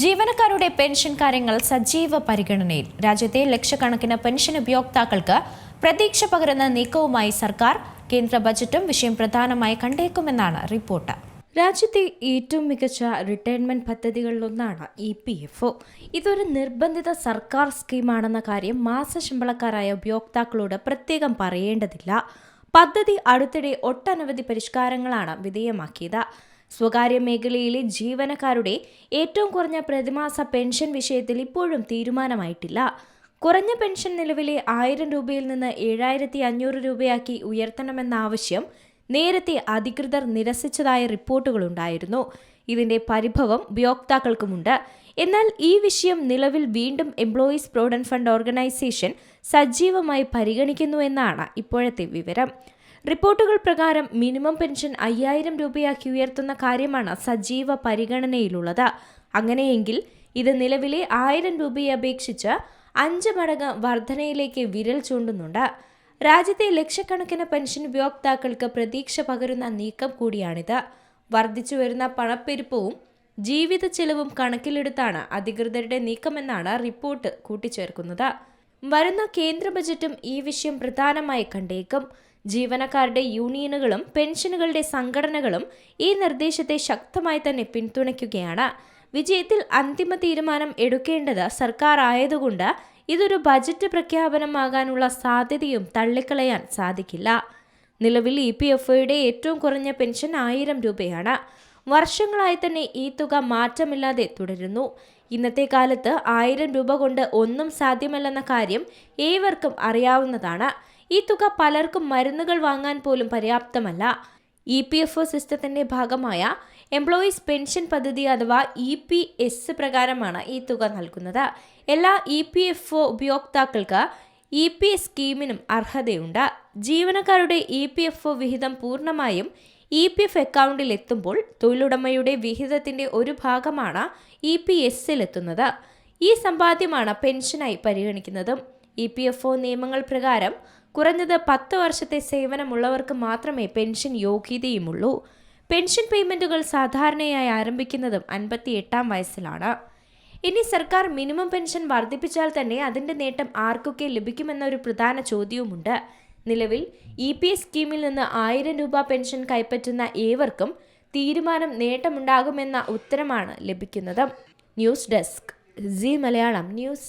ജീവനക്കാരുടെ പെൻഷൻ കാര്യങ്ങൾ സജീവ പരിഗണനയിൽ. രാജ്യത്തെ ലക്ഷക്കണക്കിന് പെൻഷൻ ഉപയോക്താക്കൾക്ക് പ്രതീക്ഷ പകരുന്ന നീക്കവുമായി സർക്കാർ കേന്ദ്ര ബജറ്റും വിഷയം പ്രധാനമായി കണ്ടേക്കുമെന്നാണ് റിപ്പോർട്ട്. രാജ്യത്തെ ഏറ്റവും മികച്ച റിട്ടയർമെന്റ് പദ്ധതികളിലൊന്നാണ് ഇ പി എഫ് ഒ. ഇതൊരു നിർബന്ധിത സർക്കാർ സ്കീമാണെന്ന കാര്യം മാസശമ്പളക്കാരായ ഉപയോക്താക്കളോട് പ്രത്യേകം പറയേണ്ടതില്ല. പദ്ധതി അടുത്തിടെ ഒട്ടനവധി പരിഷ്കാരങ്ങളാണ് വിധേയമാക്കിയത്. സ്വകാര്യ മേഖലയിലെ ജീവനക്കാരുടെ ഏറ്റവും കുറഞ്ഞ പ്രതിമാസ പെൻഷൻ വിഷയത്തിൽ ഇപ്പോഴും തീരുമാനമായിട്ടില്ല. കുറഞ്ഞ പെൻഷൻ നിലവിലെ ആയിരം രൂപയിൽ നിന്ന് ഏഴായിരത്തി അഞ്ഞൂറ് രൂപയാക്കി ഉയർത്തണമെന്ന ആവശ്യം നേരത്തെ അധികൃതർ നിരസിച്ചതായ റിപ്പോർട്ടുകളുണ്ടായിരുന്നു. ഇതിന്റെ പരിഭവം ഉപയോക്താക്കൾക്കുമുണ്ട്. എന്നാൽ ഈ വിഷയം നിലവിൽ വീണ്ടും എംപ്ലോയീസ് പ്രോവിഡന്റ് ഫണ്ട് ഓർഗനൈസേഷൻ സജീവമായി പരിഗണിക്കുന്നു എന്നാണ് ഇപ്പോഴത്തെ വിവരം. റിപ്പോർട്ടുകൾ പ്രകാരം മിനിമം പെൻഷൻ അയ്യായിരം രൂപയാക്കി ഉയർത്തുന്ന കാര്യമാണ് സജീവ പരിഗണനയിലുള്ളത്. അങ്ങനെയെങ്കിൽ ഇത് നിലവിലെ ആയിരം രൂപയെ അപേക്ഷിച്ച് അഞ്ച് മടങ്ങ് വർധനയിലേക്ക് വിരൽ ചൂണ്ടുന്നുണ്ട്. രാജ്യത്തെ ലക്ഷക്കണക്കിന് പെൻഷൻ ഉപയോക്താക്കൾക്ക് പ്രതീക്ഷ പകരുന്ന നീക്കം കൂടിയാണിത്. വർദ്ധിച്ചു വരുന്ന പണപ്പെരുപ്പവും ജീവിത ചെലവും കണക്കിലെടുത്താണ് അധികൃതരുടെ നീക്കമെന്നാണ് റിപ്പോർട്ട് കൂട്ടിച്ചേർക്കുന്നത്. വരുന്ന കേന്ദ്ര ബജറ്റും ഈ വിഷയം പ്രധാനമായി കണ്ടേക്കും. ജീവനക്കാരുടെ യൂണിയനുകളും പെൻഷനുകളുടെ സംഘടനകളും ഈ നിർദ്ദേശത്തെ ശക്തമായി തന്നെ പിന്തുണയ്ക്കുകയാണ്. വിജയത്തിൽ അന്തിമ തീരുമാനം എടുക്കേണ്ടത് സർക്കാർ ആയതുകൊണ്ട് ഇതൊരു ബജറ്റ് പ്രഖ്യാപനമാകാനുള്ള സാധ്യതയും തള്ളിക്കളയാൻ സാധിക്കില്ല. നിലവിൽ ഇ പി എഫ് ഒയുടെ ഏറ്റവും കുറഞ്ഞ പെൻഷൻ ആയിരം രൂപയാണ്. വർഷങ്ങളായി തന്നെ ഈ തുക മാറ്റമില്ലാതെ തുടരുന്നു. ഇന്നത്തെ കാലത്ത് ആയിരം രൂപ കൊണ്ട് ഒന്നും സാധ്യമല്ലെന്ന കാര്യം ഏവർക്കും അറിയാവുന്നതാണ്. ഈ തുക പലർക്കും മരുന്നുകൾ വാങ്ങാൻ പോലും പര്യാപ്തമല്ല. ഇ പി എഫ് ഒ സിസ്റ്റത്തിന്റെ ഭാഗമായ എംപ്ലോയീസ് പെൻഷൻ പദ്ധതി അഥവാ ഇ പി എസ് പ്രകാരമാണ് ഈ തുക നൽകുന്നത്. എല്ലാ ഇ പി എഫ് ഒ ഉപയോക്താക്കൾക്ക് ഇ പി എസ് സ്കീമിനും അർഹതയുണ്ട്. ജീവനക്കാരുടെ ഇ പി എഫ് ഒ വിഹിതം പൂർണമായും ഇ പി എഫ് അക്കൗണ്ടിൽ എത്തുമ്പോൾ തൊഴിലുടമയുടെ വിഹിതത്തിന്റെ ഒരു ഭാഗമാണ് ഇ പി എസിൽ എത്തുന്നത് ഈ സമ്പാദ്യമാണ് പെൻഷനായി പരിഗണിക്കുന്നതും. ഇ പി എഫ് ഒ നിയമങ്ങൾ പ്രകാരം കുറഞ്ഞത് പത്ത് വർഷത്തെ സേവനമുള്ളവർക്ക് മാത്രമേ പെൻഷൻ യോഗ്യതയുമുള്ളൂ. പെൻഷൻ പേയ്മെന്റുകൾ സാധാരണയായി ആരംഭിക്കുന്നതും അൻപത്തി എട്ടാം വയസ്സിലാണ്. ഇനി സർക്കാർ മിനിമം പെൻഷൻ വർദ്ധിപ്പിച്ചാൽ തന്നെ അതിന്റെ നേട്ടം ആർക്കൊക്കെ ലഭിക്കുമെന്നൊരു പ്രധാന ചോദ്യവുമുണ്ട്. നിലവിൽ ഇ പി എസ് സ്കീമിൽ നിന്ന് ആയിരം രൂപ പെൻഷൻ കൈപ്പറ്റുന്ന ഏവർക്കും തീരുമാനം നേട്ടമുണ്ടാകുമെന്ന ഉത്തരമാണ് ലഭിക്കുന്നത്. News desk Zee Malayalam news.